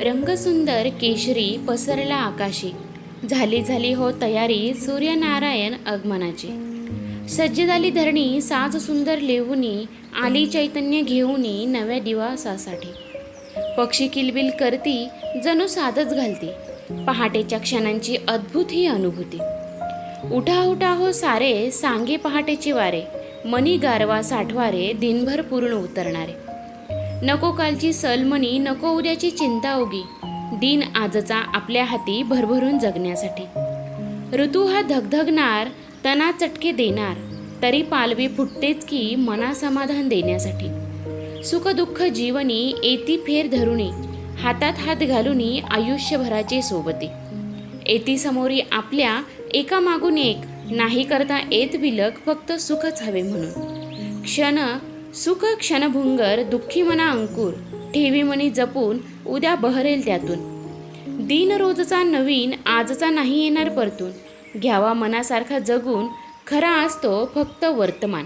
रंगसुंदर केशरी पसरला आकाशी. झाली झाली हो तयारी सूर्यनारायण आगमनाची. सज्ज झाली धरणी साज सुंदर लेवुनी आली चैतन्य घेऊनी नव्या दिवसासाठी. पक्षी किलबिल करती जणू साधच घालती. पहाटेच्या क्षणांची अद्भुत ही अनुभूती. उठा उठा हो सारे सांगे पहाटेची वारे. मनी गारवा साठवारे दिनभर पूर्ण उतरणारे. नको कालची सलमनी नको उद्याची चिंता उगी. दिन आजचा आपल्या हाती भरभरून जगण्यासाठी. ऋतू हा धगधगणार तना चटके देणार तरी पालवी फुटतेच की मना समाधान देण्यासाठी. सुखदुःख जीवनी येती फेर धरुणी हातात हात घालूनी आयुष्यभराचे सोबती. येती समोरी आपल्या एका मागून एक नाही करता येत विलक फक्त सुखच हवे म्हणून. क्षण सुख क्षणभुंगर दुःखी मना अंकुर ठेवी मनी जपून उद्या बहरेल त्यातून. दिन रोजचा नवीन आजचा नाही येणार परतून. घ्यावा मनासारखा जगून खरा असतो फक्त वर्तमान.